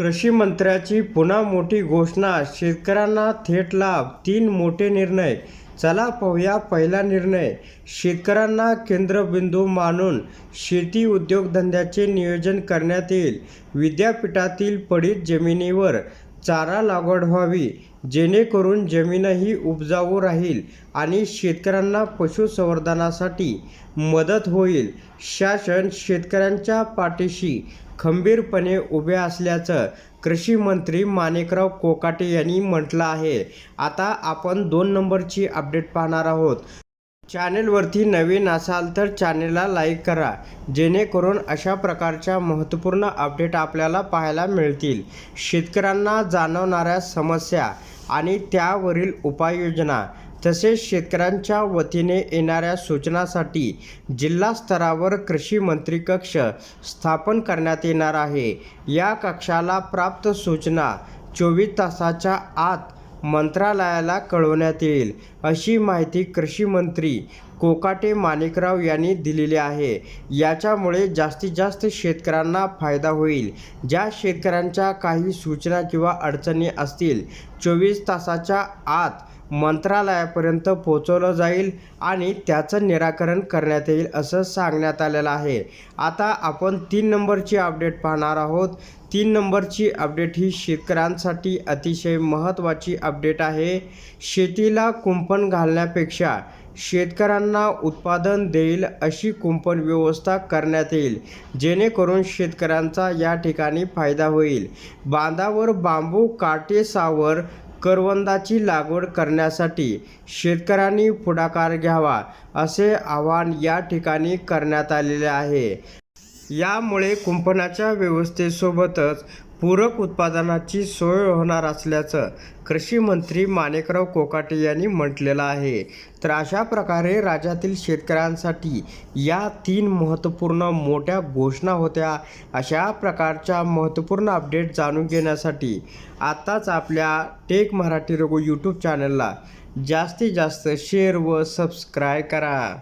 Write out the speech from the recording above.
कृषी मंत्र्याची पुन्हा मोठी घोषणा शेतकऱ्यांना थेट लाभ तीन मोठे निर्णय. चला पाहूया पहिला निर्णय. शेतकऱ्यांना केंद्रबिंदू मानून शेती उद्योगधंद्याचे नियोजन करण्यात येईल. विद्यापीठातील पडीत जमिनीवर चारा लागवड व्हावी जेणेकरून जमीनही उपजाऊ राहील आणि शेतकऱ्यांना पशुसंवर्धनासाठी मदत होईल. शासन शेतकऱ्यांच्या पाठीशी खंबीरपणे उभे असल्याचं कृषी मंत्री माणिकराव कोकाटे यांनी म्हटलं आहे. आता आपण दोन नंबरची अपडेट पाहणार आहोत. चॅनेलवरती नवीन असाल तर चॅनेलला लाईक करा जेणेकरून अशा प्रकारच्या महत्त्वपूर्ण अपडेट आपल्याला पाहायला मिळतील. शेतकऱ्यांना जाणवणाऱ्या समस्या आणि त्यावरील उपाययोजना तसेच शेतकऱ्यांच्या वतीने येणाऱ्या सूचनासाठी जिल्हा स्तरावर कृषी मंत्री कक्ष स्थापन करण्यात येणार आहे. या कक्षाला प्राप्त सूचना चोवीस तासाच्या आत मंत्रालयाला कळवण्यात येईल अशी माहिती कृषी मंत्री कोकाटे माणिकराव यांनी दिलेले आहे. याच्यामुळे जास्तीत जास्त शेतकऱ्यांना फायदा होईल. ज्या शेतकऱ्यांच्या काही सूचना किंवा अडचणी असतील चोवीस तासाच्या आत मंत्रालयापर्यंत पोचवलं जाईल आणि त्याचं निराकरण करण्यात येईल असं सांगण्यात आलेलं आहे. आता आपण तीन नंबरची अपडेट पाहणार आहोत. तीन नंबरची अपडेट ही शेतकऱ्यांसाठी अतिशय महत्त्वाची अपडेट आहे. शेतीला कुंपण घालण्यापेक्षा शेतकऱ्यांना उत्पादन देईल अशी कुंपण व्यवस्था करण्यात येईल जेणेकरून शेतकऱ्यांचा या ठिकाणी फायदा होईल. बांधावर बांबू काटेसावर करवंदाची लागवड करण्यासाठी शेतकऱ्यांनी पुढाकार घ्यावा असे आवाहन या ठिकाणी करण्यात आलेले आहे. यामुळे कुंपणाच्या व्यवस्थेसोबतच पूरक उत्पादनाची सोय होणार असल्याचं कृषी मंत्री माणिकराव कोकाटे यांनी म्हटलेलं आहे. तर अशा प्रकारे राज्यातील शेतकऱ्यांसाठी या तीन महत्त्वपूर्ण मोठ्या घोषणा होत्या. अशा प्रकारच्या महत्त्वपूर्ण अपडेट जाणून घेण्यासाठी आत्ताच आपल्या टेक मराठी रघु यूट्यूब चॅनलला जास्तीत जास्त शेअर व सबस्क्राय करा.